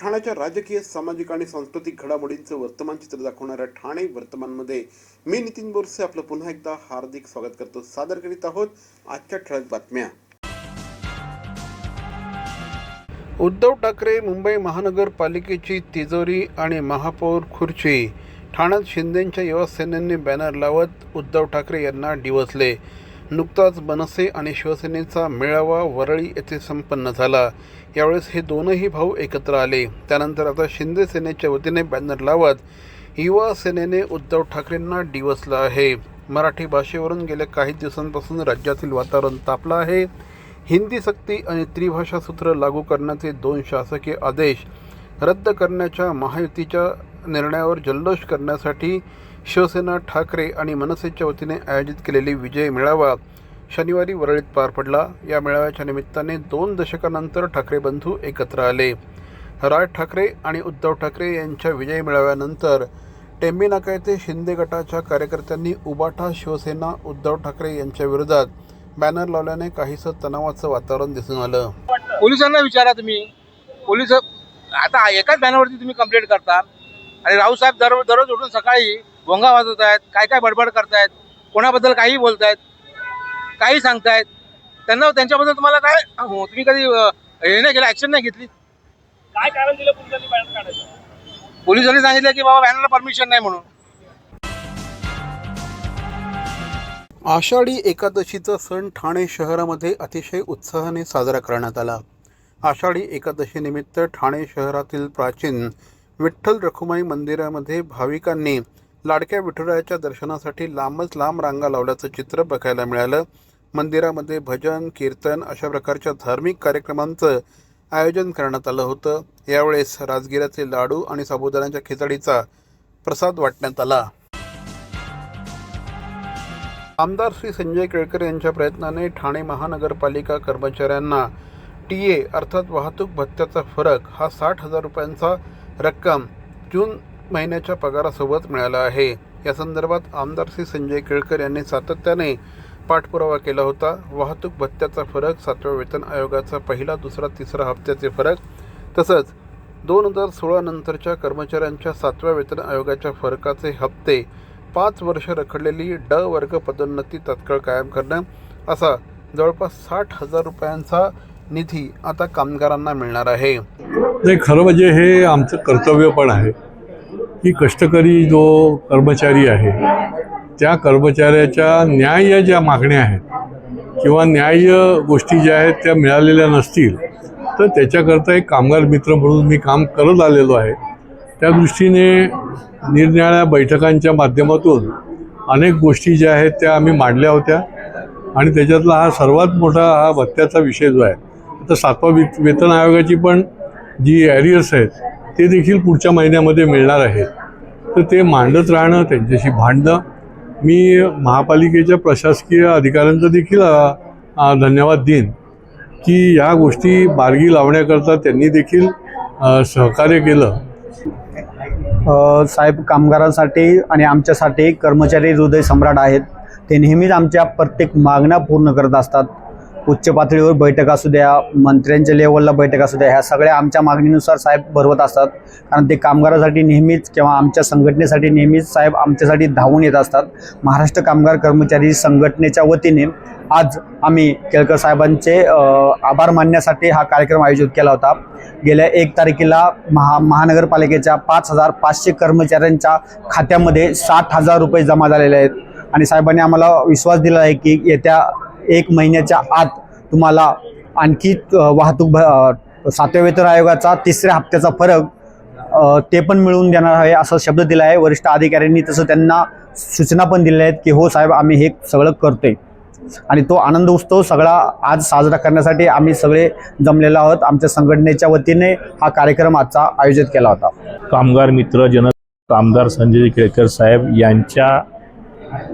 ठाण्याच्या राजकीय सामाजिक आणि सांस्कृतिक घडामोडींचं वर्तमान चित्र दाखवणाऱ्या ठाणे वर्तमानमध्ये मी नितीन बोरसे आपलं पुन्हा एकदा हार्दिक स्वागत करतो. सादर करीत आहोत आजच्या ठळक बातम्या. उद्धव ठाकरे मुंबई महानगरपालिकेची तिजोरी आणि महापौर खुर्ची. ठाण्यात शिंदेंच्या युवासेनेने बॅनर लावत उद्धव ठाकरे यांना डिवचले. नुकताच मनसे आणि शिवसेनेचा मेळावा वरळी येथे संपन्न झाला. यावेळेस हे दोनही भाऊ एकत्र आले. त्यानंतर आता शिंदे सेनेच्या वतीने बॅनर लावत युवा सेनेने उद्धव ठाकरेंना डिवसलं आहे. मराठी भाषेवरून गेल्या काही दिवसांपासून राज्यातील वातावरण तापलं आहे. हिंदी सक्ती आणि त्रिभाषा सूत्र लागू करण्याचे दोन शासकीय आदेश रद्द करण्याच्या महायुतीच्या निर्णयावर जल्लोष करण्यासाठी शिवसेना ठाकरे आणि मनसेच्या वतीने आयोजित केलेली विजय मेळावा शनिवारी वरळीत पार पडला. या मेळाव्याच्या निमित्ताने दोन दशकानंतर ठाकरे बंधू एकत्र आले. राज ठाकरे आणि उद्धव ठाकरे यांच्या विजय मेळाव्यानंतर टेंबीनाका येथे शिंदे गटाच्या कार्यकर्त्यांनी उबाठा शिवसेना उद्धव ठाकरे यांच्या विरोधात बॅनर लावल्याने काहीसं तणावाचं वातावरण दिसून आलं. पोलिसांना विचारा तुम्ही. पोलीस आता एकाच बॅनरवरती तुम्ही कंप्लेंट करता. आणि राऊत साहेब दर दररोज उठून सकाळी भोंगा वाजवत आहेत काय काय बडबड करतायत कोणाबद्दल काही बोलतायत काही सांगतायत. त्यांना त्यांच्याबद्दल तुम्हाला काय हो, तुम्ही कधी हे नाही केलं ऍक्शन नाही घेतली? काय कारण दिलं पोलिसांनी बॅनर काढायचं पोलिसांनी सांगितलं की बाबा बॅनरला परमिशन नाही म्हणून. आषाढी एकादशीचा सण ठाणे शहरामध्ये अतिशय उत्साहाने साजरा करण्यात आला. आषाढी एकादशीनिमित्त ठाणे शहरातील प्राचीन विठ्ठल रखुमाई मंदिरामध्ये भाविकांनी लाडक्या विठुरायाच्या दर्शनासाठी लांबच लांब रांगा लावल्याचं चित्र बघायला मिळालं. मंदिरामध्ये भजन कीर्तन अशा प्रकारच्या धार्मिक कार्यक्रमांचं आयोजन करण्यात आलं होतं. यावेळेस राजगिराचे लाडू आणि साबुदाण्याच्या खिचडीचा प्रसाद वाटण्यात आला. आमदार श्री संजय केळकर यांच्या प्रयत्नाने ठाणे महानगरपालिका कर्मचाऱ्यांना टी ए अर्थात वाहतूक भत्त्याचा फरक हा साठ हजार रुपयांचा रक्कम जून महिन्याच्या पगारासोबत मिळाला आहे. या संदर्भात आमदार श्री संजय केळकर यांनी सातत्याने पाठपुरावा केला होता. वाहतूक भत्त्याचा फरक सातव्या वेतन आयोगाचा पहिला दुसरा तिसरा हप्त्याचे फरक तसंच दोन हजार सोळा नंतरच्या कर्मचाऱ्यांच्या सातव्या वेतन आयोगाच्या फरकाचे हप्ते पाच वर्ष रखडलेली ड वर्ग पदोन्नती तत्काळ कायम करणं असा जवळपास साठ हजार रुपयांचा निधी आता कामगारांना मिळणार आहे. नाही खरं म्हणजे हे आमचं कर्तव्य पण आहे की कष्टकरी जो कर्मचारी आहे त्या कर्मचाऱ्याच्या न्याय्य ज्या मागण्या आहेत किंवा न्याय्य गोष्टी ज्या आहेत त्या मिळालेल्या नसतील तर त्याच्याकरता एक कामगार मित्र म्हणून मी काम करत आलेलो आहे. त्या दृष्टीने निरनिराळ्या बैठकांच्या माध्यमातून अनेक गोष्टी ज्या आहेत त्या आम्ही मांडल्या होत्या आणि त्याच्यातला हा सर्वात मोठा हा भत्त्याचा विषय जो आहे तर सातवा वेत वेतन आयोगाची पण जी ॲरियर्स आहेत ते देखील पुढच्या महिन्यामध्ये मिळणार आहेत. तर ते मांडत राहणं त्यांच्याशी भांडणं मी महापालिकेच्या प्रशासकीय अधिकाऱ्यांचा देखील धन्यवाद देईन की या गोष्टी बारगी लावण्याकरता त्यांनी देखील सहकार्य केलं. साहेब कामगारांसाठी आणि आमच्यासाठी कर्मचारी हृदय सम्राट आहेत. ते नेहमीच आमच्या प्रत्येक मागण्या पूर्ण करत असतात. उच्च पातळीवर बैठक असू द्या मंत्र्यांच्या लेवलला बैठक असू द्या ह्या सगळ्या आमच्या मागणीनुसार साहेब भरवत असतात. कारण ते कामगारासाठी नेहमीच किंवा आमच्या संघटनेसाठी नेहमीच साहेब आमच्यासाठी धावून येत असतात. महाराष्ट्र कामगार कर्मचारी संघटनेच्या वतीने आज आम्ही केळकर साहेबांचे आभार मानण्यासाठी हा कार्यक्रम आयोजित केला होता. गेल्या एक तारखेला महा महानगरपालिकेच्या पाच हजार पाचशे कर्मचाऱ्यांच्या खात्यामध्ये साठ हजार रुपये जमा झालेले आहेत. आणि साहेबांनी आम्हाला विश्वास दिला आहे की येत्या एक महिन्याच्या आत तुम्हाला आणखी वाहतूक भ सातव्या वेतन आयोगाचा तिसऱ्या हप्त्याचा फरक ते पण मिळवून देणार आहे असा शब्द दिला आहे. वरिष्ठ अधिकाऱ्यांनी तसं त्यांना सूचना पण दिल्या आहेत की हो साहेब आम्ही हे सगळं करतोय. आणि तो आनंद उत्सव सगळा आज साजरा करण्यासाठी आम्ही सगळे जमलेलो आहोत. आमच्या संघटनेच्या वतीने हा कार्यक्रम आजचा आयोजित केला होता. कामगार मित्र जन कामगार संजय केळकर साहेब यांच्या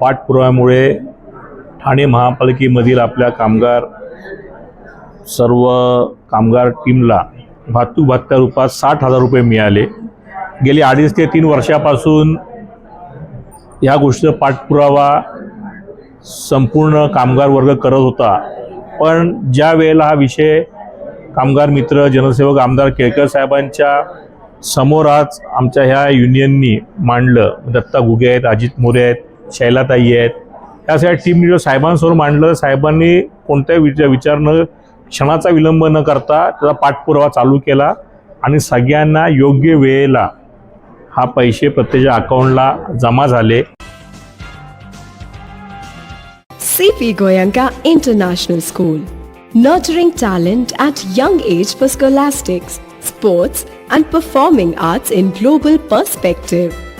पाठपुराव्यामुळे ठाणे महापालिकेमधील आपल्या कामगार सर्व कामगार टीमला वाहतूक भत्त्या रूपात साठ हजार रुपये मिळाले. गेली अडीच ते तीन वर्षापासून ह्या गोष्टीचा पाठपुरावा संपूर्ण कामगार वर्ग करत होता. पण ज्या वेळेला हा विषय कामगार मित्र जनसेवक आमदार केळकर साहेबांच्या समोर आज आमच्या ह्या युनियननी मांडलं. दत्ता घुगे आहेत अजित मोरे आहेत शैलाताई आहेत त्यासाठी सगळ्या टीमनी साहेबांसमोर मांडलं साहेबांनी कोणत्याही विचार विचार न क्षणाचा विलंब न करता त्याचा पाठपुरावा चालू केला आणि सगळ्यांना योग्य वेळेला हा पैसे प्रत्येक अकाउंटला जमा झाले. CP Goenka international school nurturing talent at young age for scholastics sports and performing arts in global perspective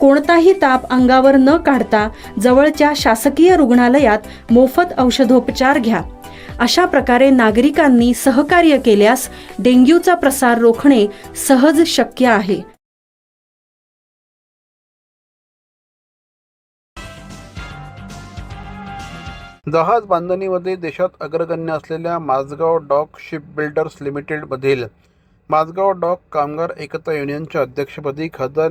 कोणताही ताप अंगावर न काढता जवळच्या शासकीय रुग्णालयात मोफत औषधोपचार घ्या. अशा प्रकारे नागरिकांनी सहकार्य केल्यास डेंग्यूचा प्रसार रोखणे सहज शक्य आहे. जहाज बांधणीमध्ये देशात अग्रगण्य असलेल्या माझगाव डॉक शिप बिल्डर्स लिमिटेडमधील माझगाव डॉक कामगार एकता युनियनच्या अध्यक्षपदी खासदार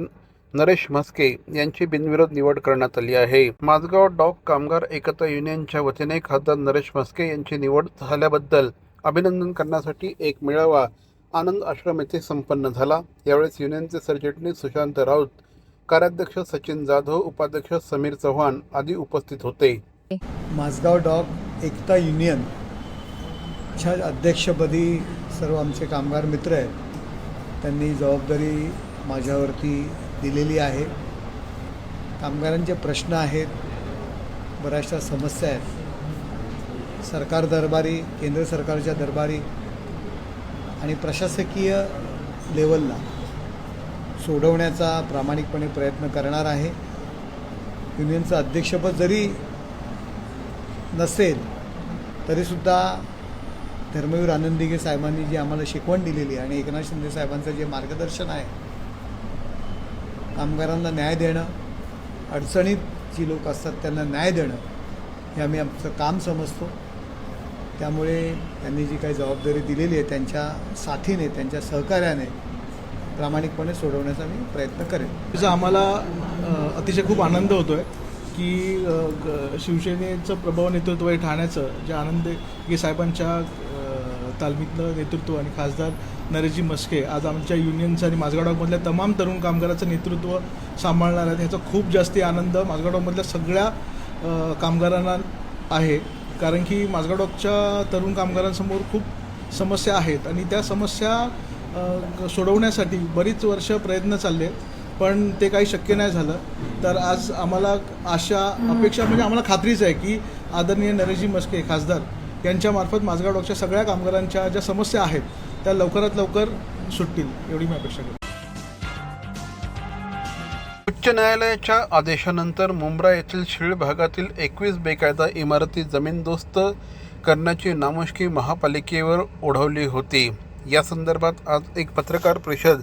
नरेश म्हस्के यांची बिनविरोध निवड करण्यात आली आहे. माझगाव डॉक कामगार एकता युनियनच्या वतीने खासदार नरेश म्हस्के यांची निवड झाल्याबद्दल अभिनंदन करण्यासाठी एक मेळावा आनंद आश्रम येथे संपन्न झाला. यावेळेस युनियनचे सरचिटणीस सुशांत राऊत कार्याध्यक्ष सचिन जाधव उपाध्यक्ष समीर चव्हाण आदी उपस्थित होते. माझगाव डॉग एकता युनियन च्या अध्यक्षपदी सर्व आमचे कामगार मित्र आहेत. त्यांनी जबाबदारी माझ्यावरती दिलेली आहे. कामगारांचे प्रश्न आहेत. बऱ्याचशा समस्या आहेत. सरकार दरबारी केंद्र सरकारच्या दरबारी आणि प्रशासकीय लेवलला सोडवण्याचा प्रामाणिकपणे प्रयत्न करणार आहे. युनियनचं अध्यक्षपद जरी नसेल तरीसुद्धा धर्मवीर आनंदिगे साहेबांनी जी आम्हाला शिकवण दिलेली आहे आणि एकनाथ शिंदे साहेबांचं जे मार्गदर्शन आहे कामगारांना न्याय देणं अडचणीत जी लोक असतात त्यांना न्याय देणं हे आम्ही आमचं काम समजतो. त्यामुळे त्यांनी जी काही जबाबदारी दिलेली आहे त्यांच्या साथीने त्यांच्या सहकार्याने प्रामाणिकपणे सोडवण्याचा मी प्रयत्न करेन. त्याचा आम्हाला अतिशय खूप आनंद होतो आहे की ग- शिवसेनेचं प्रभाव नेतृत्व आहे ठाण्याचं जे आनंद गे साहेबांच्या तालमीतलं नेतृत्व आणि खासदार नरेशजी मस्के आज आमच्या युनियनचं आणि माझगावमधल्या तमाम तरुण कामगाराचं नेतृत्व सांभाळणार आहेत. ह्याचा खूप जास्ती आनंद माझगावमधल्या सगळ्या कामगारांना आहे. कारण की माझगावच्या तरुण कामगारांसमोर खूप समस्या आहेत आणि त्या समस्या सोडवण्यासाठी बरीच वर्ष प्रयत्न चालले पण ते काही शक्य नाही झालं. तर आज आम्हाला आशा अपेक्षा म्हणजे आम्हाला खात्रीच आहे की आदरणीय नरेशजी मस्के खासदार यांच्यामार्फत माझगाव डॉकच्या सगळ्या कामगारांच्या ज्या समस्या आहेत त्या लवकरात लवकर सुटतील एवढी मी अपेक्षा करतो. उच्च न्यायालयाच्या आदेशानंतर मुंब्रा येथील शीळ भागातील एकवीस बेकायदा इमारती जमीनदोस्त करण्याची नामुष्की महापालिकेवर ओढवली होती. या संदर्भात आज एक पत्रकार परिषद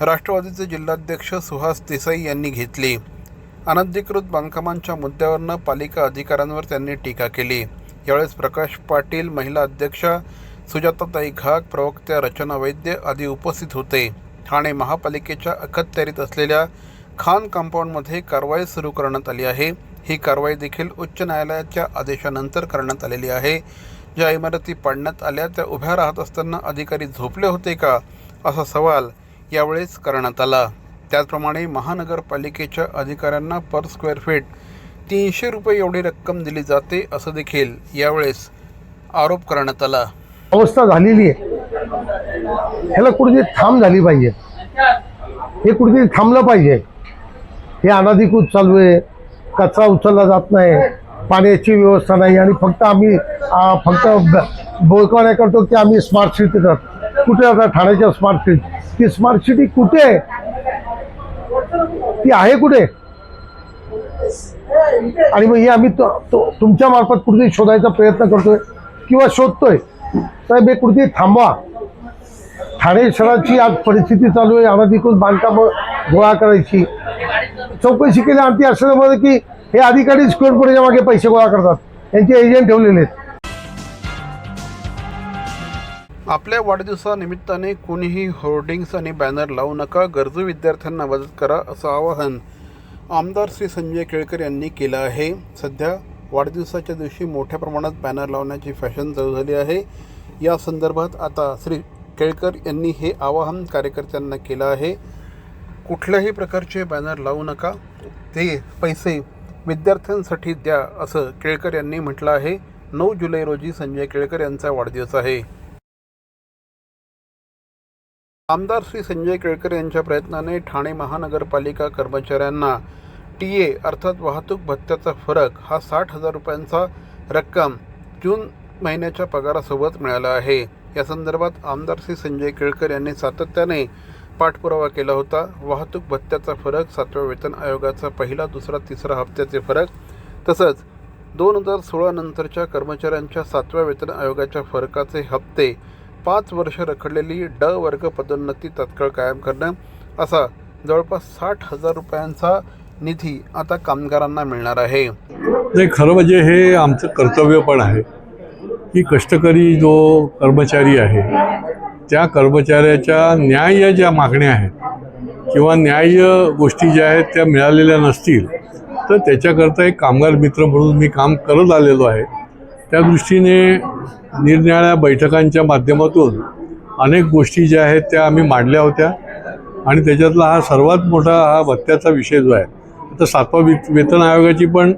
राष्ट्रवादीचे जिल्हाध्यक्ष सुहास देसाई यांनी घेतली. अनधिकृत बांधकामांच्या मुद्द्यावरनं पालिका अधिकाऱ्यांवर त्यांनी टीका केली. यावेळेस प्रकाश पाटील महिला अध्यक्षा सुजाताताई घाग प्रवक्त्या रचना वैद्य आदी उपस्थित होते. ठाणे महापालिकेच्या अखत्यारीत असलेल्या खान कंपाऊंडमध्ये कारवाई सुरू करण्यात आली आहे. ही कारवाई देखील उच्च न्यायालयाच्या आदेशानंतर करण्यात आलेली आहे. ज्या इमारती पाडण्यात आल्या त्या उभ्या राहत असताना अधिकारी झोपले होते का असा सवाल यावेळेस करण्यात आला. त्याचप्रमाणे महानगरपालिकेच्या अधिकाऱ्यांना पर स्क्वेअर फीट तीनशे रुपये एवढी रक्कम दिली जाते असं देखील यावेळेस आरोप करण्यात आला. अवस्था झालेली आहे. ह्याला कुठेतरी थांब झाली पाहिजे. हे कुठेतरी थांबलं पाहिजे. हे अनाधिकृत चालू आहे. कचरा उचलला जात नाही. पाण्याची व्यवस्था नाही आणि फक्त आम्ही फक्त ब- करतो की आम्ही स्मार्ट सिटी करतो कुठे आता ठाण्याच्या स्मार्ट सिटी ती स्मार्ट सिटी कुठे? आहे ती आहे कुठे? आणि मग हे आम्ही तुमच्या मार्फत कुठेतरी शोधायचा प्रयत्न करतोय किंवा शोधतोय. साहेब हे कुठेतरी थांबवा. ठाणे शहराची आज परिस्थिती चालू आहे. अनधिकृत बांधकाम गोळा करायची. चौकशी केली आणि ती असल्यामुळे की हे अधिकारी स्क्वेअर मागे पैसे गोळा करतात. यांचे एजंट ठेवलेले आहेत. आपल्या वाढदिवसानिमित्ताने कोणीही होर्डिंग्स आणि बॅनर लावू नका. गरजू विद्यार्थ्यांना मदत करा असं आवाहन आमदार श्री संजय केळकर यांनी केलं आहे. सध्या वाढदिवसाच्या दिवशी मोठ्या प्रमाणात बॅनर लावण्याची फॅशन चालू झाली आहे. या संदर्भात आता श्री केळकर यांनी हे आवाहन कार्यकर्त्यांना केलं आहे. कुठल्याही प्रकारचे बॅनर लावू नका. ते पैसे विद्यार्थ्यांसाठी द्या असं केळकर यांनी म्हटलं आहे. नऊ जुलै रोजी संजय केळकर यांचा वाढदिवस आहे. आमदार श्री संजय केळकर यांच्या प्रयत्नाने ठाणे महानगरपालिका कर्मचाऱ्यांना टी ए अर्थात वाहतूक भत्त्याचा फरक हा साठ हजार रुपयांचा रक्कम जून महिन्याच्या पगारासोबत मिळाला आहे. या संदर्भात आमदार श्री संजय केळकर यांनी सातत्याने पाठपुरावा केला होता. वाहतूक भत्त्याचा फरक सातव्या वेतन आयोगाचा पहिला दुसरा तिसरा हप्त्याचे फरक तसंच दोन हजार सोळा नंतरच्या कर्मचाऱ्यांच्या सातव्या वेतन आयोगाच्या फरकाचे हप्ते पाच वर्ष रखडलेली ड वर्ग पदोन्नती तत्काळ कायम करणं असा जवळपास साठ हजार रुपयांचा निधी आता कामगारांना मिळणार आहे. नाही खरं म्हणजे हे आमचं कर्तव्य पण आहे की कष्टकरी जो कर्मचारी आहे त्या कर्मचाऱ्याच्या न्याय्य ज्या मागण्या आहेत किंवा न्याय्य गोष्टी ज्या आहेत त्या मिळालेल्या नसतील तर त्याच्याकरता एक कामगार मित्र म्हणून मी काम करत आलेलो आहे. त्या दृष्टीने निरनिराळ्या बैठकांच्या माध्यमातून अनेक गोष्टी ज्या आहेत त्या आम्ही मांडल्या होत्या आणि त्याच्यातला हा सर्वात मोठा हा भत्त्याचा विषय जो आहे तर सातवा वे वेतन आयोगाची पण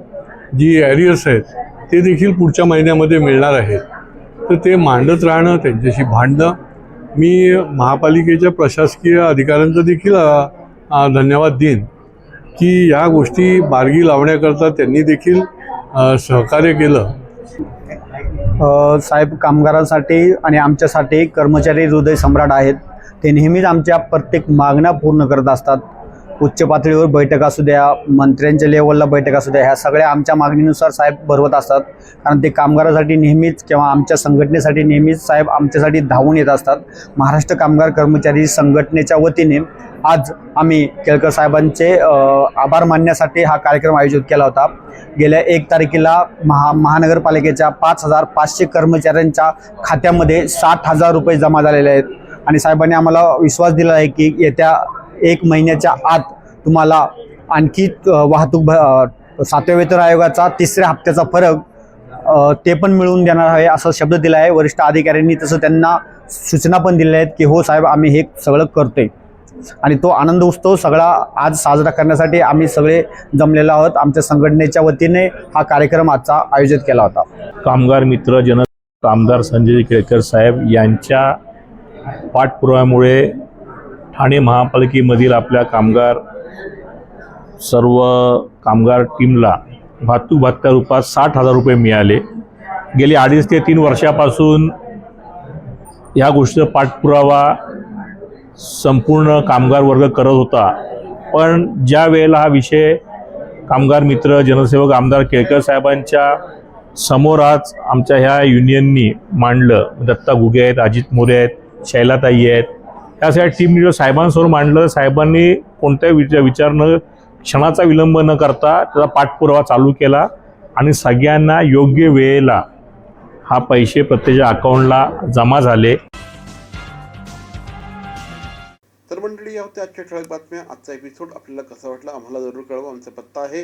जी ॲरियर्स आहेत ते देखील पुढच्या महिन्यामध्ये मिळणार आहेत. तर ते मांडत राहणं त्यांच्याशी भांडणं. मी महापालिकेच्या प्रशासकीय अधिकाऱ्यांचा देखील धन्यवाद देईन की या गोष्टी बारगी लावण्याकरता त्यांनी देखील सहकार्य केलं. साहेब कामगारांसाठी आणि आमच्यासाठी कर्मचारी हृदय सम्राट आहेत. ते नेहमीच आमच्या प्रत्येक मागण्या पूर्ण करत असतात. उच्च पातळीवर बैठक असू द्या मंत्र्यांच्या लेवलला बैठक असू द्या ह्या सगळ्या आमच्या मागणीनुसार साहेब भरवत असतात. कारण ते कामगारासाठी नेहमीच किंवा आमच्या संघटनेसाठी नेहमीच साहेब आमच्यासाठी धावून येत असतात. महाराष्ट्र कामगार कर्मचारी संघटनेच्या वतीने आज आम्ही केळकर साहेबांचे आभार मानण्यासाठी हा कार्यक्रम आयोजित केला होता. गेल्या एक तारखेला महा महानगरपालिकेच्या पाच हजार पाचशे कर्मचाऱ्यांच्या खात्यामध्ये साठ हजार रुपये जमा झालेले आहेत. आणि साहेबांनी आम्हाला विश्वास दिला आहे की येत्या एक महिन्याच्या आत तुम्हाला आणखी वाहतूक भ सातव्या वेतन आयोगाचा तिसऱ्या हप्त्याचा फरक ते पण मिळवून देणार आहे असा शब्द दिला आहे. वरिष्ठ अधिकाऱ्यांनी तसं त्यांना सूचना पण दिल्या आहेत की हो साहेब आम्ही हे सगळं करतोय. आणि तो आनंद उत्सव सगळा आज साजरा करण्यासाठी आम्ही सगळे जमलेलो आहोत. आमच्या संघटनेच्या वतीने हा कार्यक्रम आजचा आयोजित केला होता. कामगार मित्र जन आमदार संजय केळकर साहेब यांच्या पाठपुराव्यामुळे ठाणे महापालिकेमधील आपल्या कामगार सर्व कामगार टीमला वाहतूक भत्त्या रूपात साठ हजार रुपये मिळाले. गेली अडीच ते तीन वर्षापासून ह्या गोष्टीचा पाठपुरावा संपूर्ण कामगार वर्ग करत होता. पण ज्या वेळेला हा विषय कामगार मित्र जनसेवक आमदार केळकर साहेबांच्या समोर आज आमच्या ह्या युनियननी मांडलं. दत्ता घुगे आहेत अजित मोरे आहेत शैलाताई आहेत त्यासाठी टीम लिडर जेव्हा साहेबांसमोर मांडलं. साहेबांनी कोणत्याही विचार विचार न क्षणाचा विलंब न करता त्याचा पाठपुरावा चालू केला आणि सगळ्यांना योग्य वेळेला हा पैसे प्रत्येकाच्या अकाउंटला जमा झाले. तर मंडळी या होत्या आजच्या ठळक बातम्या. आजचा एपिसोड आपल्याला कसा वाटला आम्हाला जरूर कळवा. आमचा पत्ता आहे